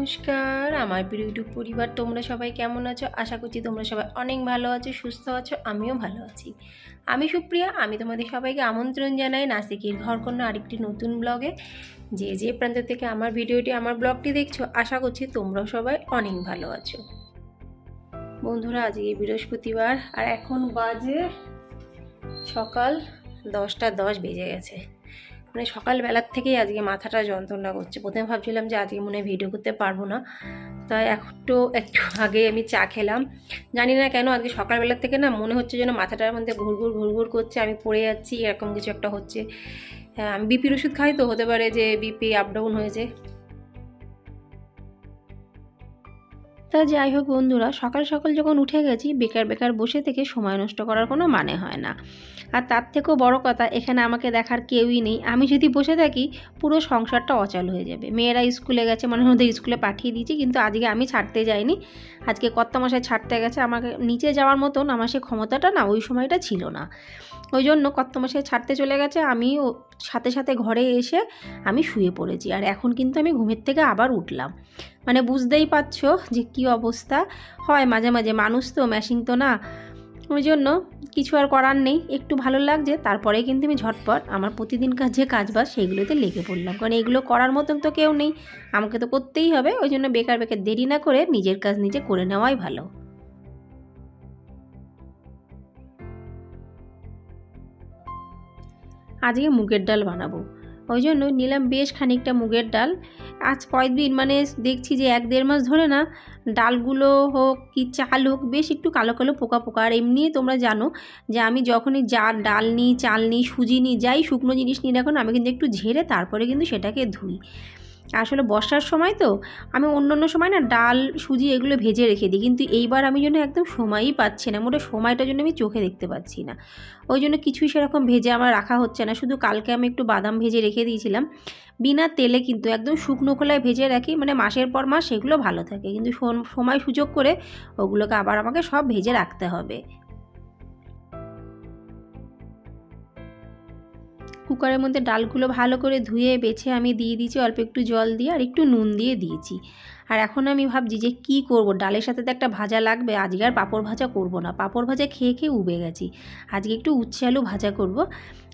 নমস্কার। আমার প্রিয় ইউটিউব পরিবার, তোমরা সবাই কেমন আছো? আশা করছি তোমরা সবাই অনেক ভালো আছো, সুস্থ আছো, আমিও ভালো আছি। আমি সুপ্রিয়া, আমি তোমাদের সবাইকে আমন্ত্রণ জানাই নাসিকের ঘরকন্যা আরেকটি নতুন ব্লগে যে যে প্রান্ত থেকে আমার ভিডিওটি, আমার ব্লগটি দেখছ, আশা করছি তোমরাও সবাই অনেক ভালো আছো। বন্ধুরা, আজকে বৃহস্পতিবার, আর এখন বাজে সকাল দশটা দশ বেজে গেছে। মানে সকালবেলার থেকেই আজকে মাথাটা যন্ত্রণা করছে। প্রথমে ভাবছিলাম যে আজকে মনে ভিডিও করতে পারব না। তাই একটু একটু আগে আমি চা খেলাম। জানি না কেন আজকে সকালবেলার থেকে না মনে হচ্ছে যেন মাথাটার মধ্যে ঘুরঘুর ঘুরঘুর করছে, আমি পড়ে যাচ্ছি, এরকম কিছু একটা হচ্ছে। আমি বিপির ওষুধ খাই তো, হতে পারে যে বিপি আপ ডাউন হয়েছে। তা যাই হোক বন্ধুরা, সকাল সকাল যখন উঠে গেছি, বেকার বেকার বসে থেকে সময় নষ্ট করার কোনো মানে হয় না। আর তার থেকেও বড় কথা, এখানে আমাকে দেখার কেউই নেই। আমি যদি বসে থাকি, পুরো সংসারটা অচল হয়ে যাবে। মেয়েরা স্কুলে গেছে মানে ওদের স্কুলে পাঠিয়ে দিয়েছি, কিন্তু আজকে আমি ছাড়তে যাইনি। আজকে কর্তামশাই ছাড়তে গেছে, আমাকে নিচে যাওয়ার মতন আমার সে ক্ষমতাটা না, ওই সময়টা ছিল না। ওই জন্য কর্তামশাই ছাড়তে চলে গেছে, আমি সাথে সাথে ঘরে এসে আমি শুয়ে পড়েছি। আর এখন কিন্তু আমি ঘুমের থেকে আবার উঠলাম। মানে বুঝতেই পারছ যে কি অবস্থা? হয় মাঝে মাঝে, মানুষ তো মেশিন তো না। ওই জন্য কিছু আর করার নেই। একটু ভালো লাগছে, তারপরে কিন্তু আমি ঝটপট আমার প্রতিদিনকার যে কাজবাজ, সেইগুলোতে লেগে পড়লাম। কারণ এগুলো করার মতন তো কেউ নেই। আমাকে তো করতেই হবে, ওই জন্য বেকার বেকার দেরি না করে নিজের কাজ নিজে করে নেওয়াই ভালো। আজকে মুগের ডাল বানাবো। ওই জন্য নিলাম বেশ খানিকটা মুগের ডাল। আজ কয়েকদিন মানে দেখছি যে এক দেড় মাস ধরে না ডালগুলো হোক কি চাল হোক বেশ একটু কালো কালো পোকা পোকা। আর এমনি তোমরা জানো যে আমি যখনই যা ডাল নিই, চাল নিই, সুজি নিই, যাই শুকনো জিনিস নিই এখন আমি কিন্তু একটু ঝেড়ে তারপরে কিন্তু সেটাকে ধুই। আসলে বর্ষার সময় তো, আমি অন্য অন্য সময় না ডাল, সুজি এগুলো ভেজে রেখে দিই। কিন্তু এইবার আমি জন্য একদম সময়ই পাচ্ছি না মোটে সময়টার জন্য আমি চোখে দেখতে পাচ্ছি না। ওই জন্য কিছুই সেরকম ভেজে আমার রাখা হচ্ছে না। শুধু কালকে আমি একটু বাদাম ভেজে রেখে দিয়েছিলাম। বিনা তেলে কিন্তু একদম শুকনো খোলায় ভেজে রাখি মানে মাসের পর মাস সেগুলো ভালো থাকে। কিন্তু সময় সুযোগ করে ওগুলোকে আবার আমাকে সব ভেজে রাখতে হবে। কুকারের মধ্যে ডালগুলো ভালো করে ধুয়ে, বেছে আমি দিয়ে দিয়েছি, অল্প একটু জল দিয়ে আর একটু নুন দিয়ে দিয়েছি। আর এখন আমি ভাবছি যে কি করব? ডালের সাথে তো একটা ভাজা লাগবে, আজকে আর পাঁপড় ভাজা করব না। পাঁপড় ভাজা খেয়ে খেয়ে উবে গেছি। আজকে একটু উচ্ছে আলু ভাজা করব।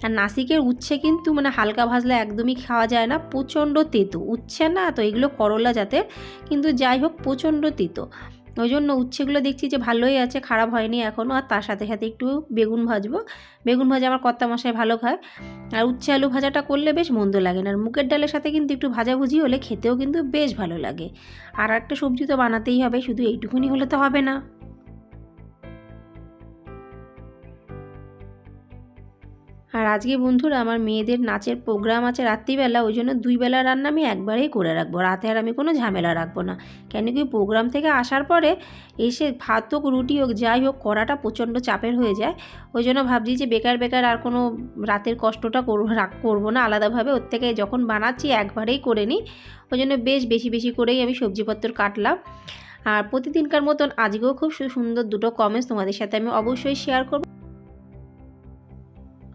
আর নাসিকের উচ্ছে কিন্তু মানে হালকা ভাজলে একদমই খাওয়া যায় না, প্রচণ্ড তেতো। উচ্ছে না তো এগুলো করলা জাতের, কিন্তু যাই হোক প্রচণ্ড তেতো। ওই জন্য উচ্ছেগুলো দেখছি যে ভালোই আছে, খারাপ হয়নি এখনও আর তার সাথে সাথে একটু বেগুন ভাজবো। বেগুন ভাজা আমার কর্তা মশাই ভালো খায়। আর উচ্ছে আলু ভাজাটা করলে বেশ মন্দ লাগে না। আর মুখের ডালের সাথে কিন্তু একটু ভাজাভুজি হলে খেতেও কিন্তু বেশ ভালো লাগে। আর একটা সবজি তো বানাতেই হবে, শুধু এইটুকুনি হলে তো হবে না। আর আজকে বন্ধুরা আমার মেয়েদের নাচের প্রোগ্রাম আছে রাত্রিবেলা, ওই জন্য দুই বেলা রান্না আমি একবারেই করে রাখব। রাতে আর আমি কোনো ঝামেলা রাখব না। কেন কি প্রোগ্রাম থেকে আসার পরে এসে ভাত হোক, রুটি হোক, যাই হোক করাটা প্রচণ্ড চাপের হয়ে যায়। ওই জন্য ভাবছি যে বেকার বেকার আর কোনো রাতের কষ্টটা করব না আলাদাভাবে ওর থেকে যখন বানাচ্ছি একবারেই করে নিই। ওই জন্য বেশ বেশি বেশি করেই আমি সবজিপত্র কাটলাম। আর প্রতিদিনকার মতন আজকেও খুব সুন্দর দুটো কমেন্টস তোমাদের সাথে আমি অবশ্যই শেয়ার করব।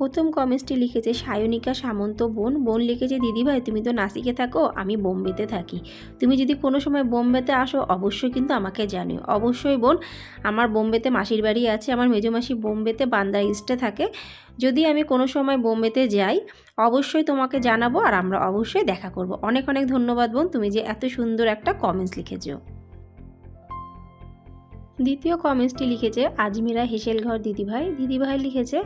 প্রথম কমেন্টসটি লিখেছে, সায়নিকা সামন্ত বোন বোন লিখেছে, দিদিভাই, তুমি তো নাসিকে থাকো, আমি বোম্বেতে থাকি। তুমি যদি কোনো সময় বোম্বেতে আসো, অবশ্যই কিন্তু আমাকে জানিও। অবশ্যই বোন, আমার বোম্বেতে মাসির বাড়ি আছে, আমার মেজো মাসি বোম্বেতে বান্দা ইস্টে থাকে। যদি আমি কোনো সময় বোম্বেতে যাই, অবশ্যই তোমাকে জানাব আর আমরা অবশ্যই দেখা করব। অনেক অনেক ধন্যবাদ বোন, তুমি যে এত সুন্দর একটা কমেন্টস লিখেছো। দ্বিতীয় কমেন্টসটি লিখেছে, আজমিরা হেসেলঘর দিদিভাই। দিদিভাই লিখেছে,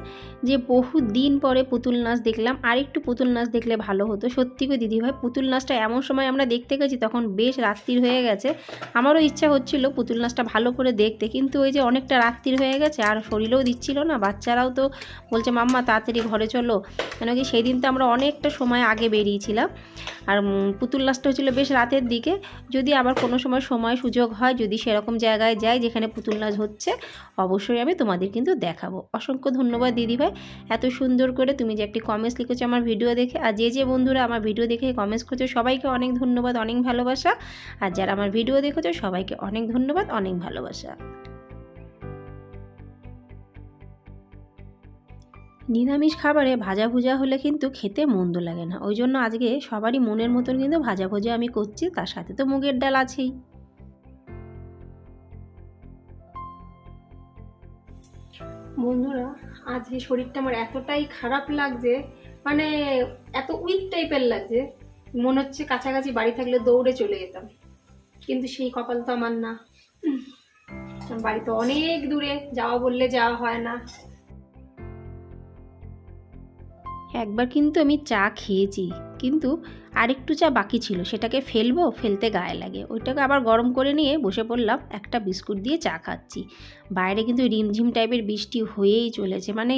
যে বহু দিন পরে পুতুল নাচ দেখলাম আর একটু পুতুল নাচ দেখলে ভালো হতো। সত্যি করে দিদিভাই, পুতুল নাচটা এমন সময় আমরা দেখতে গেছি, তখন বেশ রাত্রির হয়ে গেছে। আমারও ইচ্ছা হচ্ছিল পুতুল নাচটা ভালো করে দেখতে, কিন্তু ওই যে অনেকটা রাত্রির হয়ে গেছে, আর শরীরেও দিচ্ছিল না, বাচ্চারাও তো বলছে, মাম্মা, তাড়াতাড়ি ঘরে চলো। কেন কি সেই দিন তো আমরা অনেকটা সময় আগে বেরিয়েছিলাম। আর পুতুল নাচটা হচ্ছিল বেশ রাতের দিকে। যদি আবার কোনো সময় সময় সুযোগ হয়, যদি সেরকম জায়গায় যাই, যেখানে পুতুল নাচ হচ্ছে, অবশ্যই আমি তোমাদের কিন্তু দেখাবো। অসংখ্য ধন্যবাদ দিদিভাই। এত সুন্দর করে তুমি যে একটি কমেন্টস লিখেছো আমার ভিডিও দেখে, আর যে যে বন্ধুরা আমার ভিডিও দেখে কমেন্টস করছ, সবাইকে অনেক ধন্যবাদ, অনেক ভালোবাসা। আর যারা আমার ভিডিও দেখেছ, সবাইকে অনেক ধন্যবাদ, অনেক ভালোবাসা। নিরামিষ খাবারে ভাজা ভুজা হলে কিন্তু খেতে মন্দ লাগে না। ওই জন্য আজকে সবারই মনের মতন কিন্তু ভাজা ভুজা আমি করছি, তার সাথে তো মুগের ডাল আছেই। বন্ধুরা, আজকে শরীরটা আমার এতটাই খারাপ লাগছে মানে এত উইক টাইপের লাগছে, মনে হচ্ছে কাছাকাছি বাড়ি থাকলে দৌড়ে চলে যেতাম। কিন্তু সেই কপাল তো আমার না। বাড়ি তো অনেক দূরে, যাওয়া বললে যাওয়া হয় না। একবার কিন্তু আমি চা খেয়েছি। কিন্তু আরেকটু চা বাকি ছিল, সেটাকে ফেলব, ফেলতে গায়ে লাগে। ওইটাকে আবার গরম করে নিয়ে বসে পড়লাম, একটা বিস্কুট দিয়ে চা খাচ্ছি। বাইরে কিন্তু রিমঝিম টাইপের বৃষ্টি হয়েই চলেছে। মানে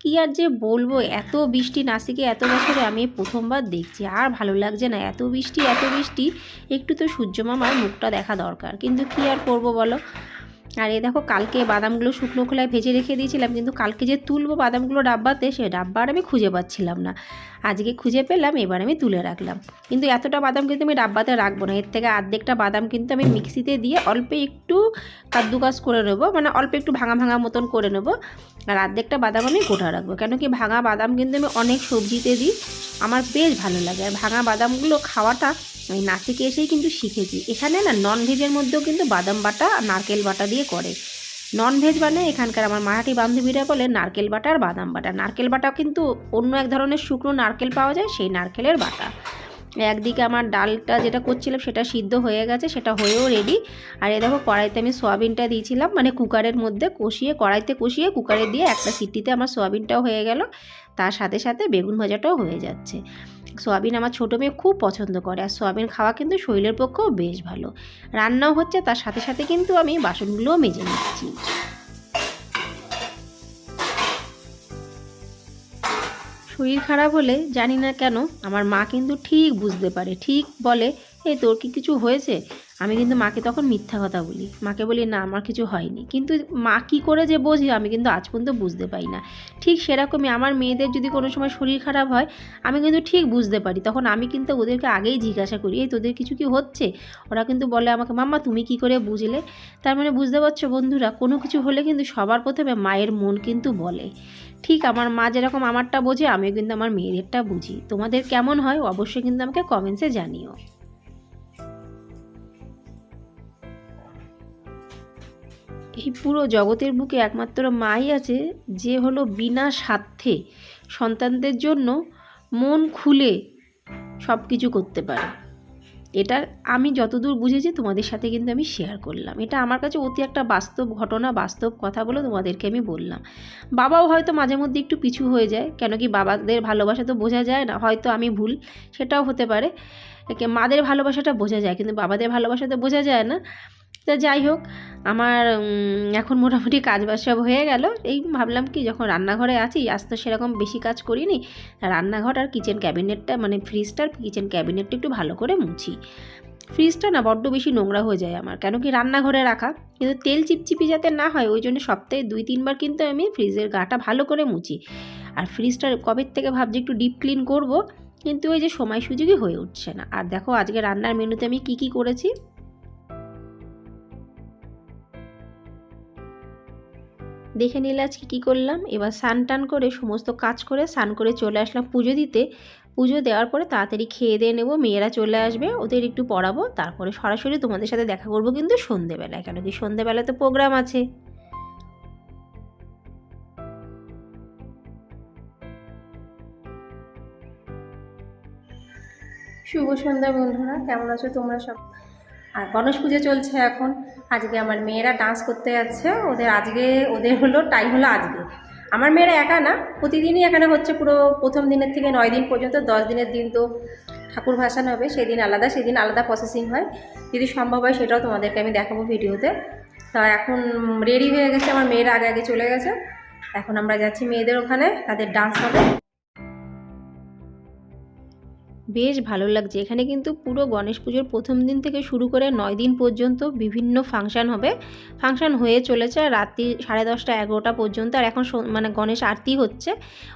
কি আর যে বলব, এত বৃষ্টি নাসিকে এত বছরে আমি প্রথমবার দেখছি। আর ভালো লাগছে না, এত বৃষ্টি এত বৃষ্টি, একটু তো সূর্য মামার মুখটা দেখা দরকার। কিন্তু কি আর করব বলো? আর এ দেখো, কালকে বাদামগুলো শুকনো খোলায় ভেজে রেখে দিয়েছিলাম, কিন্তু কালকে যে তুলবো বাদামগুলো ডাব্বাতে, সে ডাব্বা আর আমি খুঁজে পাচ্ছিলাম না। আজকে খুঁজে পেলাম, এবার আমি তুলে রাখলাম। কিন্তু এতটা বাদাম কিন্তু আমি ডাব্বাতে রাখব না। এর থেকে আর্ধেকটা বাদাম কিন্তু আমি মিক্সিতে দিয়ে অল্প একটু কাদ্দুকাস করে নেব মানে অল্প একটু ভাঙা ভাঙা মতন করে নেব। আর আর্ধেকটা বাদাম আমি গোটা রাখব কেন কি ভাঙা বাদাম কিন্তু আমি অনেক সবজিতে দিই। আমার বেশ ভালো লাগে। আর ভাঙা বাদামগুলো খাওয়াটা আমি নাসিকে এসেই কিন্তু শিখেছি। এখানে না নন ভেজের মধ্যেও কিন্তু বাদাম বাটা, নারকেল বাটা দিয়ে করে। নন ভেজ মানে এখানকার আমার মারাঠি বান্ধবীরা বলে নারকেল বাটা আর বাদাম বাটা। নারকেল বাটা কিন্তু অন্য এক ধরনের শুকনো নারকেল পাওয়া যায়, সেই নারকেলের বাটা। একদিকে আমার ডালটা যেটা করছিলাম সেটা সিদ্ধ হয়ে গেছে, সেটা হয়েও রেডি আর এ দেখো কড়াইতে আমি সোয়াবিনটা দিয়েছিলাম মানে কুকারের মধ্যে কষিয়ে, কড়াইতে কষিয়ে কুকারে দিয়ে একটা সিটিতে আমার সোয়াবিনটাও হয়ে গেল। তার সাথে সাথে বেগুন ভাজাটাও হয়ে যাচ্ছে। সোয়াবিন আমার ছোটো মেয়ে খুব পছন্দ করে, আর সোয়াবিন খাওয়া কিন্তু শরীরের পক্ষেও বেশ ভালো। রান্নাও হচ্ছে, তার সাথে সাথে কিন্তু আমি বাসনগুলোও মেজে নিচ্ছি। শরীর খারাপ হলে জানি না কেন, আমার মা কিন্তু ঠিক বুঝতে পারে, ঠিক বলে, এই তোর কি কিছু হয়েছে? আমি কিন্তু মাকে তখন মিথ্যা কথা বলি। মাকে বলি, না, আমার কিছু হয়নি। কিন্তু মা কী করে যে বোঝে, আমি কিন্তু আজ পর্যন্ত বুঝতে পারি না। ঠিক সেরকমই আমার মেয়েদের যদি কোনো সময় শরীর খারাপ হয়, আমি কিন্তু ঠিক বুঝতে পারি। তখন আমি কিন্তু ওদেরকে আগেই জিজ্ঞাসা করি, এই তোদের কিছু কি হচ্ছে? ওরা কিন্তু বলে আমাকে, মাম্মা, তুমি কি করে বুঝলে? তার মানে বুঝতে পারছ বন্ধুরা, কোনো কিছু হলে কিন্তু সবার প্রথমে মায়ের মন কিন্তু বলে। ঠিক আমার মা যেরকম আমারটা বোঝে, আমিও কিন্তু আমার মেয়েদেরটা বুঝি। তোমাদের কেমন হয়, অবশ্যই কিন্তু আমাকে কমেন্টসে জানিও। এই পুরো জগতের বুকে একমাত্র মাই আছে, যে হলো বিনা স্বার্থে সন্তানদের জন্য মন খুলে সব কিছু করতে পারে। এটা আমি যতদূর বুঝেছি, তোমাদের সাথে কিন্তু আমি শেয়ার করলাম। এটা আমার কাছে অতি একটা বাস্তব ঘটনা, বাস্তব কথা বলে তোমাদেরকে আমি বললাম। বাবাও হয়তো মাঝে মধ্যে একটু পিছু হয়ে যায়, কেন কি বাবাদের ভালোবাসা তো বোঝা যায় না, হয়তো আমি ভুল, সেটাও হতে পারে। মাদের ভালোবাসাটা বোঝা যায়, কিন্তু বাবাদের ভালোবাসা তো বোঝা যায় না। তা যাই হোক, আমার এখন মোটামুটি কাজ বাজ সব হয়ে গেল। এই ভাবলাম কি, যখন রান্নাঘরে আছি, আজ তো সেরকম বেশি কাজ করিনি। রান্নাঘর আর কিচেন ক্যাবিনেটটা মানে ফ্রিজটার কিচেন ক্যাবিনেটটা একটু ভালো করে মুছি। ফ্রিজটা না বড্ড বেশি নোংরা হয়ে যায় আমার, কেন কি রান্নাঘরে রাখা। কিন্তু তেল চিপচিপি যাতে না হয়, ওই জন্য সপ্তাহে দুই, তিনবার কিন্তু আমি ফ্রিজের গাটা ভালো করে মুছি। আর ফ্রিজটার কবে থেকে ভাবছি একটু ডিপ ক্লিন করব, কিন্তু ওই যে সময় সুযোগই হয়ে উঠছে না। আর দেখো, আজকে রান্নার মেনুতে আমি কি কি করেছি? দেখে নিলে আজকে কী করলাম? এবার স্নান টান করে সমস্ত কাজ করে স্নান করে চলে আসলাম পুজো দিতে। পুজো দেওয়ার পরে তাড়াতাড়ি খেয়ে দিয়ে নেব, মেয়েরা চলে আসবে, ওদের একটু পড়াবো, তারপরে সরাসরি তোমাদের সাথে দেখা করব কিন্তু সন্ধেবেলায়, কেন কি সন্ধেবেলায় তো প্রোগ্রাম আছে। শুভ সন্ধ্যা বন্ধুরা, কেমন আছো তোমরা সব? আর গণেশ পুজো চলছে এখন। আজকে আমার মেয়েরা ডান্স করতে যাচ্ছে। ওদের আজকে, ওদের হলো টাইম হলো আজকে। আমার মেয়েরা একা না, প্রতিদিনই এখানে হচ্ছে পুরো প্রথম দিনের থেকে নয় দিন পর্যন্ত, দশ দিনের দিন তো ঠাকুর ভাসান হবে, সেদিন আলাদা সেদিন আলাদা প্রসেসিং হয়। যদি সম্ভব হয় সেটাও তোমাদেরকে আমি দেখাবো ভিডিওতে। তা এখন রেডি হয়ে গেছে, আমার মেয়েরা আগে আগে চলে গেছে। এখন আমরা যাচ্ছি মেয়েদের ওখানে, তাদের ডান্স হবে। বেশ ভালো লাগছে। এখানে কিন্তু পুরো গণেশ পুজোর প্রথম দিন থেকে শুরু করে নয় দিন পর্যন্ত বিভিন্ন ফাংশান হবে। ফাংশান হয়ে চলেছে রাত্রি সাড়ে দশটা এগারোটা পর্যন্ত। আর এখন মানে গণেশ আরতি হচ্ছে।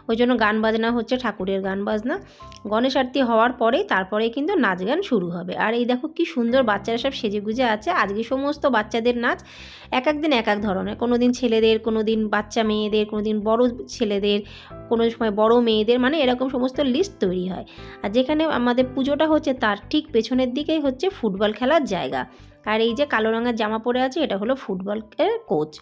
ওই জন্য গান বাজনা হচ্ছে, ঠাকুরের গান বাজনা। গণেশ আরতি হওয়ার পরেই তারপরে কিন্তু নাচ গান শুরু হবে। আর এই দেখো কি সুন্দর বাচ্চারা সব সেজে গুজে আছে। আজকে সমস্ত বাচ্চাদের নাচ এক এক দিন এক এক ধরনের। কোনো দিন ছেলেদের, কোনো দিন বাচ্চা মেয়েদের, কোনো দিন বড় ছেলেদের, কোনো সময় বড় মেয়েদের মানে এরকম সমস্ত লিস্ট তৈরি হয়। আর যেখানে আমাদের পুজোটা হচ্ছে তার ঠিক পেছনের দিকেই হচ্ছে ফুটবল খেলার জায়গা। আর এই যে কালো রঙের জামা পরে আছে, এটা হলো ফুটবলের কোচ।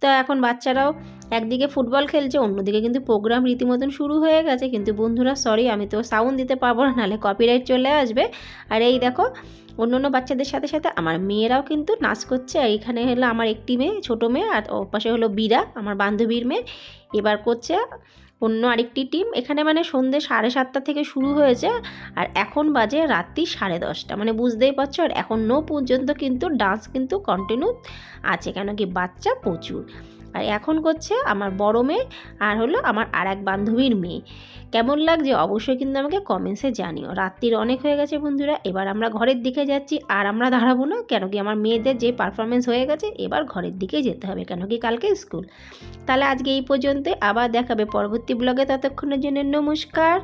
তো এখন বাচ্চারাও একদিকে ফুটবল খেলছে, অন্যদিকে কিন্তু প্রোগ্রাম রীতিমতন শুরু হয়ে গেছে। কিন্তু বন্ধুরা সরি আমি তো সাউন্ড দিতে পারব না, নাহলে কপিরাইট চলে আসবে। আর এই দেখো অন্য অন্য বাচ্চাদের সাথে সাথে আমার মেয়েরাও কিন্তু নাচ করছে। এখানে হলো আমার একটি মেয়ে, ছোটো মেয়ে, আর ওর পাশে হলো বীরা, আমার বান্ধবীর মেয়ে। এবার করছে অন্য আরেকটি টিম এখানে মানে সন্ধ্যে সাড়ে সাতটা থেকে শুরু হয়েছে, আর এখন বাজে রাত্রি সাড়ে দশটা। মানে বুঝতেই পারছ, আর এখনও পর্যন্ত কিন্তু ডান্স কিন্তু কন্টিনিউ আছে, কেন কি বাচ্চা প্রচুর। আর এখন করছে আমার বড় মেয়ে আর হলো আমার আর এক বান্ধবীর মেয়ে। কেমন লাগছে? অবশ্যই কিন্তু আমাকে কমেন্টসে জানিও। রাত্রির অনেক হয়ে গেছে বন্ধুরা, এবার আমরা ঘরের দিকে যাচ্ছি। আর আমরা দাঁড়াবো না, কেন কি আমার মেয়েদের যে পারফরমেন্স হয়ে গেছে, এবার ঘরের দিকে যেতে হবে, কেন কি কালকে স্কুল তাহলে আজকে এই পর্যন্ত আবার দেখাবে পরবর্তী ব্লগে ততক্ষণের জন্য নমস্কার।